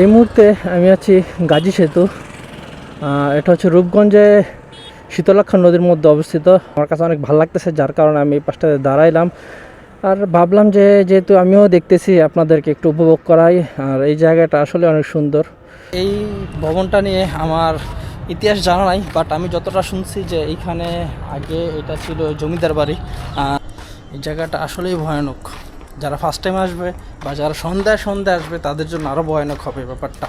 এই মুহূর্তে আমি আছি গাজী সেতু। এটা হচ্ছে রূপগঞ্জে শীতলাক্ষা নদীর মধ্যে অবস্থিত। আমার কাছে অনেক ভালো লাগতেছে, যার কারণে আমি এই পাশটাতে দাঁড়াইলাম। আর ভাবলাম যে, যেহেতু আমিও দেখতেছি, আপনাদেরকে একটু উপভোগ করাই। আর এই জায়গাটা আসলে অনেক সুন্দর। এই ভবনটা নিয়ে আমার ইতিহাস জানা নাই বাট আমি যতটা শুনছি যে এইখানে আগে এটা ছিল জমিদার বাড়ি। এই জায়গাটা আসলেই ভয়ানক। যারা ফার্স্ট টাইম আসবে বা যারা সন্ধ্যায় সন্ধ্যায় আসবে, তাদের জন্য আরও ভয়ানক হবে ব্যাপারটা।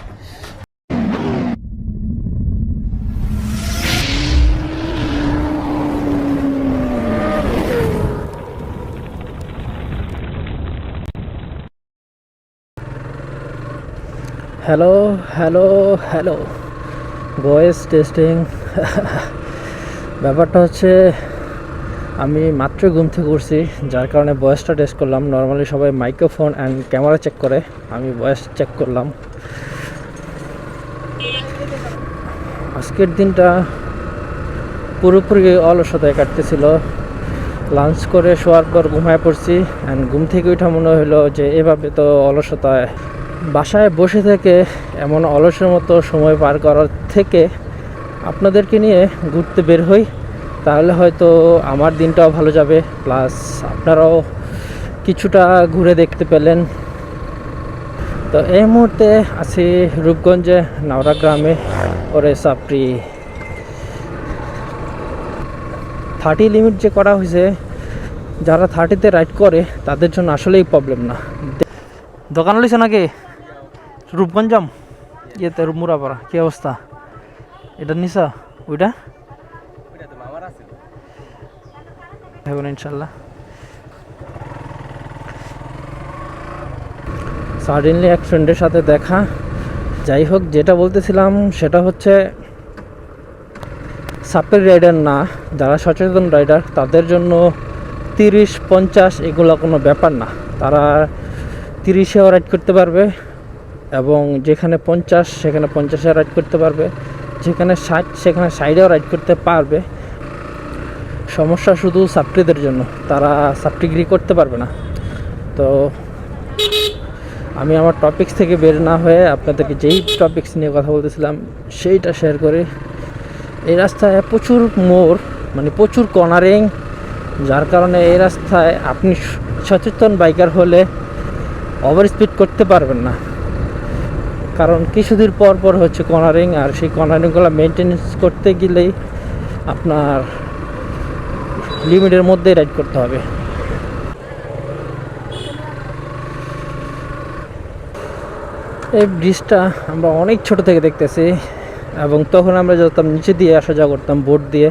Hello hello hello voice testing ব্যাপারটা হচ্ছে আমি মাত্র ঘুম থেকে উঠছি, যার কারণে ভয়েসটা টেস্ট করলাম। নর্মালি সবাই মাইক্রোফোন অ্যান্ড ক্যামেরা চেক করে। আমি ভয়েস চেক করলাম। আজকের দিনটা পুরোপুরি অলসতায় কাটতেছিল। লাঞ্চ করে, শোয়ার পর ঘুমায় পড়ছি অ্যান্ড ঘুম থেকে উঠা মনে হলো যে এভাবে তো অলসতায় বাসায় বসে থেকে এমন অলসের মতো সময় পার করার থেকে আপনাদেরকে নিয়ে ঘুরতে বের হই। তাহলে হয়তো আমার দিনটাও ভালো যাবে, প্লাস আপনারাও কিছুটা ঘুরে দেখতে পেলেন। তো এই মুহূর্তে আছি রূপগঞ্জে, নাওরা গ্রামে ওরে সাপড়ি থার্টি লিমিট যে করা হয়েছে, যারা থার্টিতে রাইড করে, তাদের জন্য আসলেই প্রবলেম না। দোকান লইছে নাকি? রূপগঞ্জম? ইয়েতে মুরাপাড়া কি অবস্থা? এটা নিসা ওইটা? ইনশাল্লাহ। সাডেনলি এক ফ্রেন্ডের সাথে দেখা। যাই হোক, যেটা বলতেছিলাম, সেটা হচ্ছে সাপের রাইডার না, যারা সচেতন রাইডার তাদের জন্য তিরিশ, পঞ্চাশ এগুলো কোনো ব্যাপার না। তারা তিরিশেও রাইড করতে পারবে এবং যেখানে পঞ্চাশ, সেখানে পঞ্চাশে রাইড করতে পারবে। যেখানে ষাট, সেখানে ষাটেও রাইড করতে পারবে। সমস্যা শুধু ছাত্রীদের জন্য। তারা ছাত্রীগিরি করতে পারবে না। তো আমি আমার টপিক্স থেকে বের না হয়ে আপনাদেরকে যেই টপিক্স নিয়ে কথা বলতেছিলাম, সেইটা শেয়ার করি। এই রাস্তায় প্রচুর মোড় মানে প্রচুর কর্নারিং যার কারণে এই রাস্তায় আপনি সচেতন বাইকার হলে ওভার স্পিড করতে পারবেন না। কারণ কিছুদিন পর পর হচ্ছে কর্নারিং আর সেই কর্নারিংগুলো মেনটেনেন্স করতে গেলেই আপনার লিমিটের মধ্যে রাইড করতে হবে। এই ব্রিজটা আমরা অনেক ছোট থেকে দেখতেছি এবং তখন আমরা যেতাম নিচে দিয়ে আসা যাওয়া করতাম, বোট দিয়ে।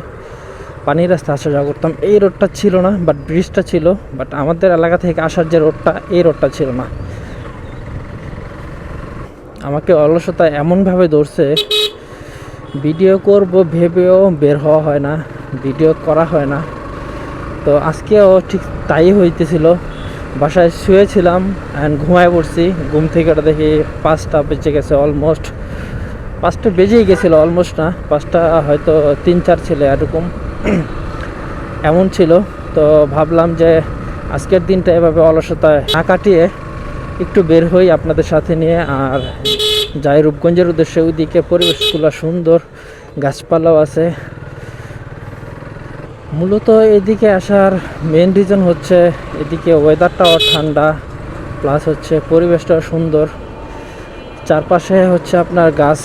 পানির রাস্তা আসা যাওয়া করতাম। এই রোডটা ছিল না বাট ব্রিজটা ছিল। বাট আমাদের এলাকা থেকে আসার যে রোডটা, এই রোডটা ছিল না। আমাকে অলসতা এমনভাবে ধরছে, ভিডিও করব, ভেবেও বের হওয়া হয় না, ভিডিও করা হয় না। তো আজকেও ঠিক তাই হইতেছিল। বাসায় শুয়েছিলাম অ্যান্ড ঘুমায় পড়ছি। ঘুম থেকে ওটা দেখি পাঁচটা বেজে গেছে অলমোস্ট পাঁচটা বেজেই গেছিল অলমোস্ট না, পাঁচটা হয়তো তিন চার ছিল এরকম। এমন ছিল। তো ভাবলাম যে আজকের দিনটা এভাবে অলসতায় না কাটিয়ে একটু বের হই আপনাদের সাথে নিয়ে। আর যাই রূপগঞ্জের উদ্দেশ্যে ওইদিকে পরিবেশগুলো সুন্দর, গাছপালাও আছে। মূলত এদিকে আসার মেন রিজন হচ্ছে এদিকে ওয়েদারটাও ঠান্ডা প্লাস হচ্ছে পরিবেশটাও সুন্দর। চারপাশে হচ্ছে আপনার গাছ,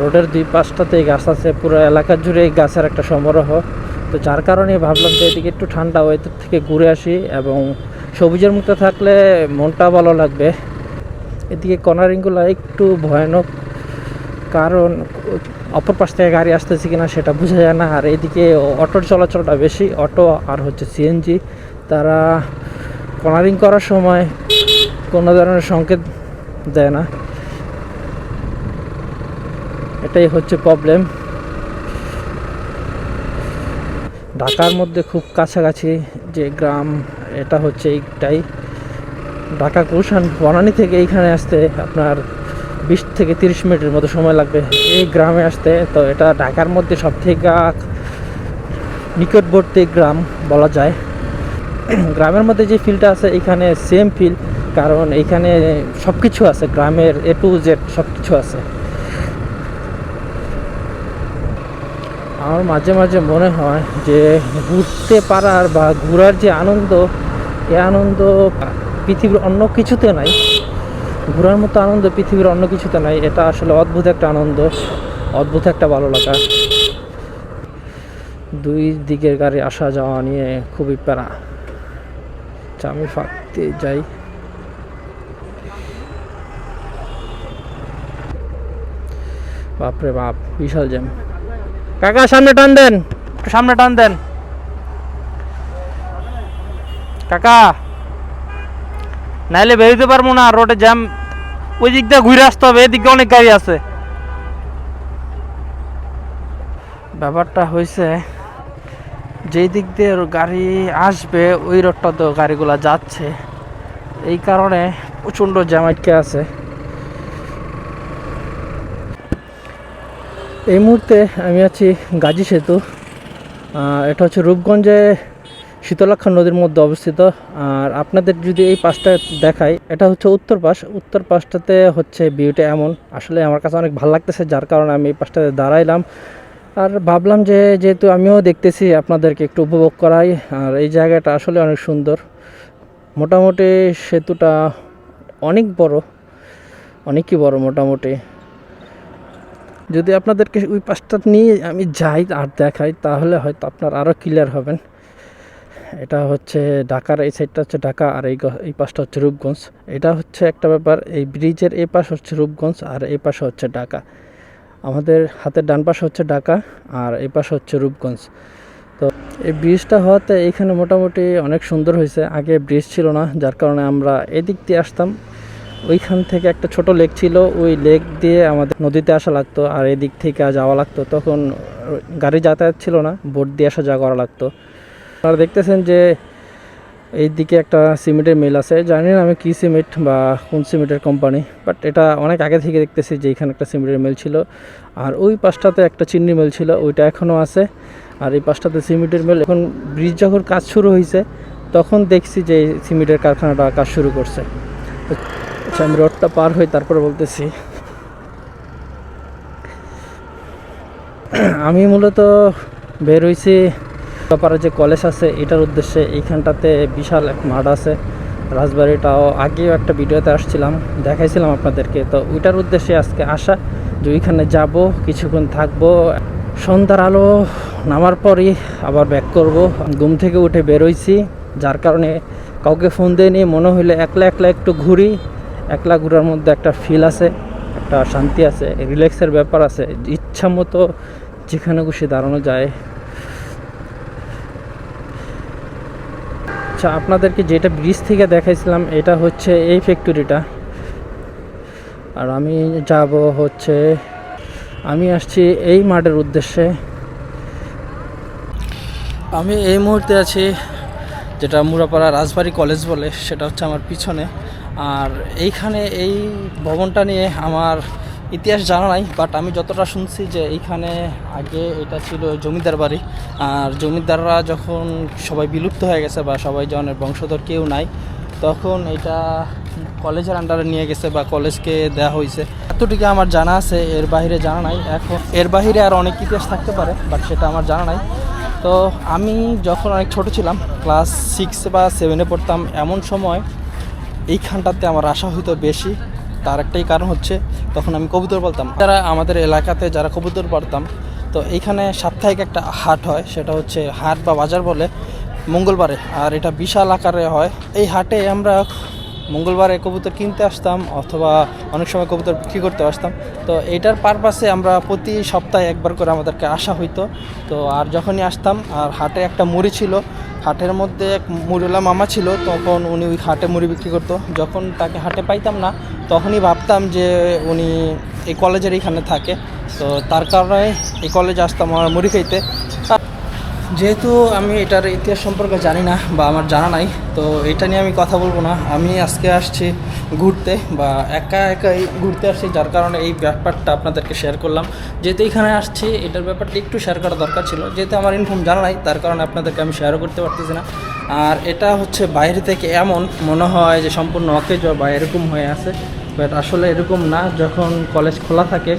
রোডের দুই পাশটাতেই গাছ আছে, পুরো এলাকা জুড়ে এই গাছের একটা সমারোহ। তো যার কারণে ভাবলাম যে এদিকে একটু ঠান্ডা ওয়েদার থেকে ঘুরে আসি এবং সবুজের মধ্যে থাকলে মনটা ভালো লাগবে। এদিকে কর্নারিংগুলো একটু ভয়ানক, কারণ অপর পাশ থেকে গাড়ি আসতেছে কিনা সেটা বোঝা যায় না। আর এদিকে অটোর চলাচলটা বেশি, অটো আর হচ্ছে সিএনজি তারা কর্নারিং করার সময় কোনো ধরনের সংকেত দেয় না। এটাই হচ্ছে প্রবলেম ঢাকার মধ্যে খুব কাছাকাছি যে গ্রাম, এটা হচ্ছে এইটাই ঢাকা, গুলশান, বনানী থেকে এইখানে আসতে আপনার বিশ থেকে তিরিশ মিনিটের মতো সময় লাগবে। এই গ্রামে আসতে। তো এটা ঢাকার মধ্যে সব থেকে নিকটবর্তী গ্রাম বলা যায়। গ্রামের মধ্যে যে ফিলটা আছে, এখানে সেম ফিল কারণ এইখানে সব কিছু আছে। গ্রামের এ টু জেড সব কিছু আছে। আমার মাঝে মাঝে মনে হয় যে ঘুরতে পারার বা ঘোরার যে আনন্দ, এ আনন্দ পৃথিবীর অন্য কিছুতে নাই। ঘোরার মতো আনন্দ পৃথিবীর অন্য কিছুতে নাই এটা আসলে অদ্ভুত একটা আনন্দ অদ্ভুত একটা ভালো লাগা। দুই দিকের গাড়ি আসা যাওয়া নিয়ে খুবই প্যারা। আচ্ছা, আমি ফাঁকতে যাই। বাপরে বাপ বিশাল জ্যাম। কাকা সামনে টান দেন। সামনে টান দেন। কাকা নাইলে বেরোতে পারব না রোডে জ্যাম ওই দিক দিয়ে ঘুরে আসতে হবে, এদিকে অনেক গাড়ি আছে। ব্যাপারটা হয়েছে যেই দিক দিয়ে গাড়ি আসবে, ওই রোডটা তো গাড়িগুলো যাচ্ছে। এই কারণে প্রচণ্ড জ্যাম আটকে আছে। এই মুহূর্তে আমি আছি গাজী সেতু। এটা হচ্ছে রূপগঞ্জে শীতলাক্ষা নদীর মধ্যে অবস্থিত। আর আপনাদের যদি এই পাশটা দেখাই, এটা হচ্ছে উত্তর পাশ। উত্তর পাশটাতে হচ্ছে ভিউটা এমন। আসলে আমার কাছে অনেক ভালো লাগতেছে, যার কারণে আমি এই পাশটাতে দাঁড়াইলাম। আর ভাবলাম যে, যেহেতু আমিও দেখতেছি, আপনাদেরকে একটু উপভোগ করাই। আর এই জায়গাটা আসলে অনেক সুন্দর। মোটামুটি সেতুটা অনেক বড়, অনেকই বড় মোটামুটি। যদি আপনাদেরকে ওই পাশটা নিয়ে আমি যাই আর দেখাই, তাহলে হয়তো আপনার আরও ক্লিয়ার হবেন। এটা হচ্ছে ঢাকার, এই সাইডটা হচ্ছে ঢাকা আর এই এই পাশটা হচ্ছে রূপগঞ্জ। এটা হচ্ছে একটা ব্যাপার, এই ব্রিজের এই পাশ হচ্ছে রূপগঞ্জ আর এই পাশে হচ্ছে ঢাকা। আমাদের হাতের ডান পাশে হচ্ছে ঢাকা আর এই পাশে হচ্ছে রূপগঞ্জ। তো এই ব্রিজটা হওয়াতে এইখানে মোটামুটি অনেক সুন্দর হয়েছে। আগে ব্রিজ ছিল না, যার কারণে আমরা এদিক দিয়ে আসতাম। ওইখান থেকে একটা ছোট লেক ছিল, ওই লেক দিয়ে আমাদের নদীতে আসা লাগতো আর এদিক থেকে যাওয়া লাগতো। তখন গাড়ি যাতায়াত ছিল না, বোট দিয়ে আসা যাওয়া করা লাগতো। আপনারা দেখতেছেন যে এই দিকে একটা সিমেন্টের মিল আছে। জানি না আমি কী সিমেন্ট বা কোন সিমেন্টের কোম্পানি বাট এটা অনেক আগে থেকে দেখতেছি যে এখানে একটা সিমেন্টের মিল ছিল। আর ওই পাশটাতে একটা চিন্নি মিল ছিল, ওইটা এখনও আছে। আর এই পাশটাতে সিমেন্টের মিল। এখন ব্রিজ যখন কাজ শুরু হয়েছে তখন দেখছি যে সিমেন্টের কারখানাটা কাজ শুরু করছে। আচ্ছা আমি রোডটা পার হই, তারপরে বলতেছি। আমি মূলত বের হয়েছি ব্যাপারে যে কলেজ আছে, এটার উদ্দেশ্যে এইখানটাতে বিশাল এক মাঠ আছে। রাজবাড়িটাও আগেও একটা ভিডিওতে আসছিলাম, দেখাইছিলাম আপনাদেরকে। তো ওইটার উদ্দেশ্যে আজকে আসা, যে ওইখানে যাব, কিছুক্ষণ থাকব। সন্ধ্যার আলো নামার পরই আবার ব্যাক করব। ঘুম থেকে উঠে বেরোইছি, যার কারণে কাউকে ফোন দিয়ে নিয়ে মনে হইলে একলা একলা একটু ঘুরি, একলা ঘোরার মধ্যে একটা ফিল আছে, একটা শান্তি আছে রিল্যাক্সের ব্যাপার আছে। ইচ্ছা মতো যেখানে খুশি দাঁড়ানো যায় আচ্ছা আপনাদেরকে যেটা ব্রিজ থেকে দেখাইছিলাম, এটা হচ্ছে এই ফ্যাক্টরিটা আর আমি যাব হচ্ছে, আমি আসছি এই মাঠের উদ্দেশ্যে। আমি এই মুহূর্তে আছি যেটা মুরাপাড়া রাজবাড়ি কলেজ বলে, সেটা হচ্ছে আমার পিছনে। আর এইখানে এই ভবনটা নিয়ে আমার ইতিহাস জানা নাই বাট আমি যতটা শুনছি যে এইখানে আগে এটা ছিল জমিদার বাড়ি, আর জমিদাররা যখন সবাই বিলুপ্ত হয়ে গেছে বা সবাই জনের বংশধর কেউ নাই, তখন এটা কলেজের আন্ডারে নিয়ে গেছে বা কলেজকে দেওয়া হয়েছে। এতটুকু আমার জানা আছে, এর বাইরে জানা নাই। এখন এর বাইরে আর অনেক ইতিহাস থাকতে পারে বাট সেটা আমার জানা নাই। তো আমি যখন অনেক ছোট ছিলাম ক্লাস সিক্স বা সেভেনে পড়তাম, এমন সময় এইখানটাতে আমার আশা হইতো বেশি। তার একটাই কারণ হচ্ছে তখন আমি কবুতর পালতাম। যারা আমাদের এলাকাতে যারা কবুতর পারতাম তো এইখানে সাপ্তাহিক একটা হাট হয়, সেটা হচ্ছে হাট বা বাজার বলে মঙ্গলবারে। আর এটা বিশাল আকারে হয়। এই হাটে আমরা মঙ্গলবারে কবুতর কিনতে আসতাম অথবা অনেক সময় কবুতর বিক্রি করতে আসতাম। তো এটার পারপাসে আমরা প্রতি সপ্তাহে একবার করে আমাদেরকে আসা হইতো। তো আর যখনই আসতাম, আর হাটে একটা মুড়ি ছিল, হাটের মধ্যে এক মুড়িওয়ালা মামা ছিল, তখন উনি ওই হাটে মুড়ি বিক্রি করতো। যখন তাকে হাটে পাইতাম না, তখনই ভাবতাম যে উনি এই কলেজের এইখানে থাকে। তো তার কারণে এই কলেজে আসতাম আমার মুড়ি খাইতে। যেহেতু আমি এটার ইতিহাস সম্পর্কে জানি না বা আমার জানা নাই, তো এটা নিয়ে আমি কথা বলব না। আমি আজকে আসছি ঘুরতে বা একা একাই ঘুরতে আসছি, যার কারণে এই ব্যাপারটা আপনাদেরকে শেয়ার করলাম। যেহেতু এখানে আসছি, এটার ব্যাপারটা একটু শেয়ার করা দরকার ছিল। যেহেতু আমার ইনফর্ম জানা নাই, তার কারণে আপনাদেরকে আমি শেয়ারও করতে পারতেছি না। আর এটা হচ্ছে বাইরে থেকে এমন, মনে হয় যে সম্পূর্ণ অকেজ বা এরকম হয়ে আছে। বাট আসলে এরকম না, যখন কলেজ খোলা থাকে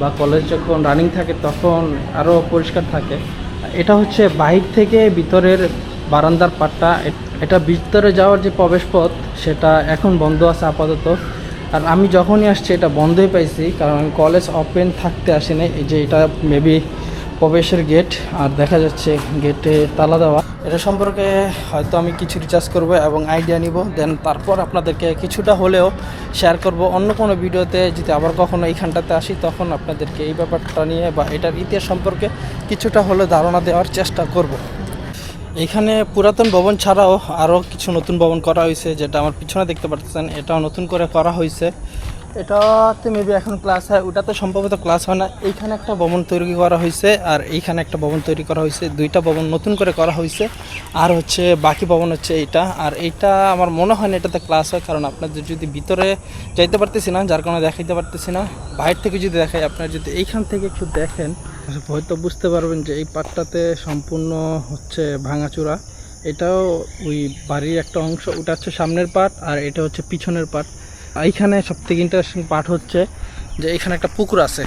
বা কলেজ যখন রানিং থাকে, তখন আরও পরিষ্কার থাকে। এটা হচ্ছে বাহির থেকে ভিতরের বারান্দার পাটটা। এটা ভিতরে যাওয়ার যে প্রবেশপথ, সেটা এখন বন্ধ আছে আপাতত। আর আমি যখনই আসছি, এটা বন্ধই পাইছি, কারণ কলেজ ওপেন থাকতে আসেনি। এই যে এটা মেবি প্রবেশের গেট আর দেখা যাচ্ছে গেটে তালা দেওয়া। এটা সম্পর্কে হয়তো আমি কিছু রিচার্জ করব এবং আইডিয়া নিব দেন তারপর আপনাদেরকে কিছুটা হলেও শেয়ার করব। অন্য কোনো ভিডিওতে যদি আবার কখনো এইখানটাতে আসি, তখন আপনাদেরকে এই ব্যাপারটা নিয়ে বা এটার ইতিহাস সম্পর্কে কিছুটা হলেও ধারণা দেওয়ার চেষ্টা করব। এখানে পুরাতন ভবন ছাড়াও আরও কিছু নতুন ভবন করা হয়েছে, যেটা আমার পিছনে দেখতে পাচ্ছেন এটাও নতুন করে করা হয়েছে। এটাতে মেবি এখন ক্লাস হয় ওটাতে সম্ভবত ক্লাস হয় না। এইখানে একটা ভবন তৈরি করা হয়েছে আর এইখানে একটা ভবন তৈরি করা হয়েছে। দুইটা ভবন নতুন করে করা হয়েছে। আর হচ্ছে বাকি ভবন হচ্ছে এইটা। আর এইটা আমার মনে হয় না এটাতে ক্লাস হয়, কারণ আপনাদের যদি ভিতরে যাইতে পারতেছি না, যার কারণে দেখাইতে পারতেছি না। বাইরে থেকে যদি দেখাই, আপনারা যদি এইখান থেকে একটু দেখেন, হয়তো বুঝতে পারবেন যে এই পাটটাতে সম্পূর্ণ হচ্ছে ভাঙাচোরা। এটাও ওই বাড়ির একটা অংশ, ওটা হচ্ছে সামনের পাট আর এটা হচ্ছে পিছনের পাট। এইখানে সব থেকে ইন্টারেস্টিং পার্ট হচ্ছে যে এখানে একটা পুকুর আছে।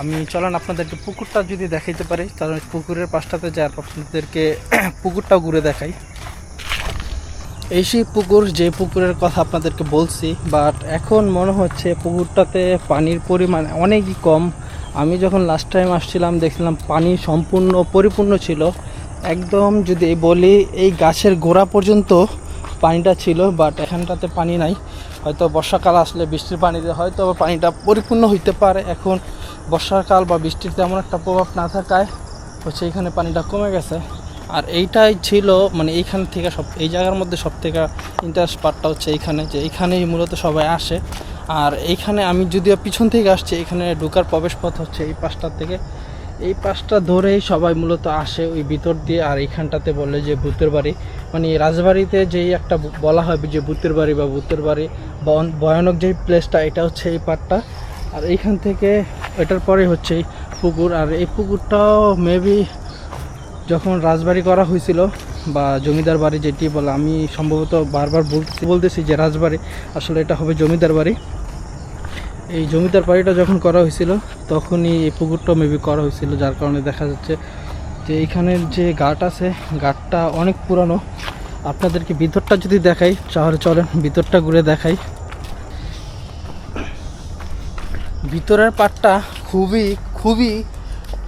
আমি চলেন আপনাদেরকে পুকুরটা যদি দেখাইতে পারি, তাহলে পুকুরের পাশটাতে যা আপনাদেরকে পুকুরটাও ঘুরে দেখাই। এই সেই পুকুর, যে পুকুরের কথা আপনাদেরকে বলছি বাট এখন মনে হচ্ছে পুকুরটাতে পানির পরিমাণ অনেকই কম। আমি যখন লাস্ট টাইম আসছিলাম, দেখছিলাম পানি সম্পূর্ণ পরিপূর্ণ ছিল। একদম যদি বলি, এই গাছের গোড়া পর্যন্ত পানিটা ছিল বাট এখানটাতে পানি নাই। হয়তো বর্ষাকাল আসলে বৃষ্টির পানিতে হয়তো পানিটা পরিপূর্ণ হইতে পারে। এখন বর্ষাকাল বা বৃষ্টির তেমন একটা প্রভাব না থাকায় হচ্ছে এখানে পানিটা কমে গেছে। আর এইটাই ছিল মানে এইখান থেকে সব, এই জায়গার মধ্যে সব থেকে ইন্টারেস্ট পার্টটা হচ্ছে এইখানে, যে এইখানেই মূলত সবাই আসে। আর এইখানে আমি যদিও পিছন থেকে আসছি, এখানে ঢোকার প্রবেশ পথ হচ্ছে এই পাশটার থেকে। এই পাশটা ধরেই সবাই মূলত আসে ওই ভিতর দিয়ে, আর এইখানটাতে বলে যে ভূতের বাড়ি। মানে রাজবাড়িতে যেই একটা বলা হয় যে ভূতের বাড়ি বা ভূতের বাড়ি ভয়ানক যেই প্লেসটা এটা হচ্ছে এই পার্টটা আর এইখান থেকে এটার পরে হচ্ছে পুকুর। আর এই পুকুরটাও মেবি যখন রাজবাড়ি করা হয়েছিল বা জমিদার বাড়ি যেটি বলে, আমি সম্ভবত বারবার বলতে বলতেছি যে রাজবাড়ি, আসলে এটা হবে জমিদার বাড়ি। এই জমিদার বাড়িটা যখন করা হয়েছিল, তখনই এই পুকুরটা মেবি করা হয়েছিল, যার কারণে দেখা যাচ্ছে যে এইখানের যে গাট আছে গাটটা অনেক পুরানো। আপনাদেরকে ভিতরটা যদি দেখাই, তাহলে চলেন ভিতরটা ঘুরে দেখাই। ভিতরের পাটটা খুবই খুবই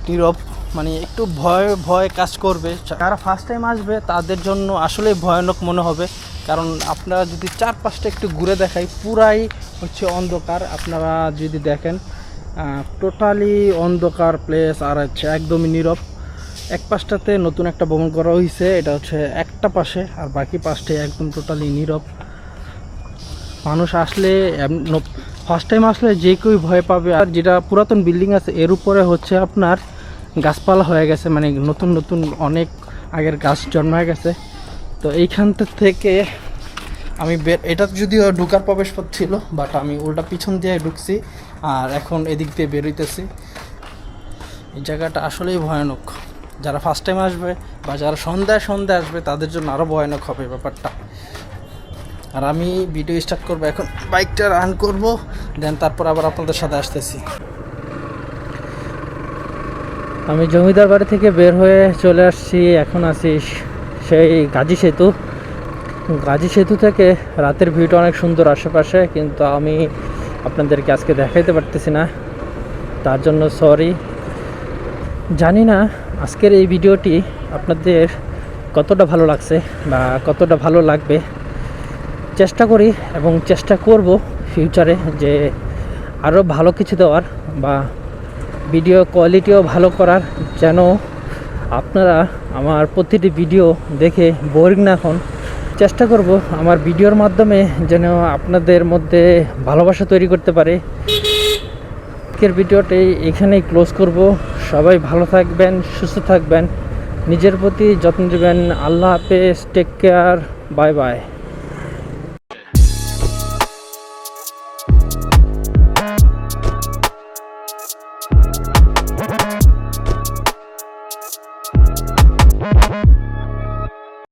নীরব মানে একটু ভয় ভয় কাজ করবে। যারা ফার্স্ট টাইম আসবে, তাদের জন্য আসলে ভয়ানক মনে হবে। কারণ আপনারা যদি চারপাশটা একটু ঘুরে দেখাই, পুরাই হচ্ছে অন্ধকার। আপনারা যদি দেখেন টোটালি অন্ধকার প্লেস আর হচ্ছে একদমই নীরব। এক পাশটাতে নতুন একটা ভ্রমণ করা হয়েছে এটা হচ্ছে একটা পাশে, আর বাকি পাশটাই একদম টোটালি নীরব। মানুষ আসলে ফার্স্ট টাইম আসলে যে কেউ ভয় পাবে। আর যেটা পুরাতন বিল্ডিং আছে, এর উপরে হচ্ছে আপনার গাছপালা হয়ে গেছে মানে নতুন নতুন অনেক আগের গাছ জন্মায় গেছে। তো এইখানটা থেকে আমি এটা যদিও ঢুকার প্রবেশ পথ ছিল বাট আমি উল্টা পিছন দিয়ে ঢুকছি আর এখন এদিক দিয়ে বেরোইতেছি এই জায়গাটা আসলেই ভয়ানক। যারা ফার্স্ট টাইম আসবে বা যারা সন্ধ্যায় সন্ধ্যায় আসবে, তাদের জন্য আরও ভয়ানক হবে ব্যাপারটা। আর আমি ভিডিও স্টার্ট করব এখন বাইকটা রান করব দেন তারপর আবার আপনাদের সাথে আসতেছি। আমি জমিদার বাড়ি থেকে বের হয়ে চলে আসছি, এখন আছি সেই গাজী সেতু। গাজী সেতু থেকে রাতের ভিউটা অনেক সুন্দর আশেপাশে, কিন্তু আমি আপনাদেরকে আজকে দেখাইতে পারতেছি না। তার জন্য সরি জানি না আজকের এই ভিডিওটি আপনাদের কতটা ভালো লাগছে বা কতটা ভালো লাগবে। চেষ্টা করি এবং চেষ্টা করব ফিউচারে যে আরও ভালো কিছু দেওয়ার বা ভিডিও কোয়ালিটিও ভালো করার যেন আপনারা আমার প্রতিটি ভিডিও দেখে বোরিং না হন। চেষ্টা করব আমার ভিডিওর মাধ্যমে যেন আপনাদের মধ্যে ভালোবাসা তৈরি করতে পারে। আজকের ভিডিওটি এখানেই ক্লোজ করব। সবাই ভালো থাকবেন, সুস্থ থাকবেন। নিজের প্রতি যত্ন নেবেন। আল্লাহ হাফেজ টেক কেয়ার বাই বাই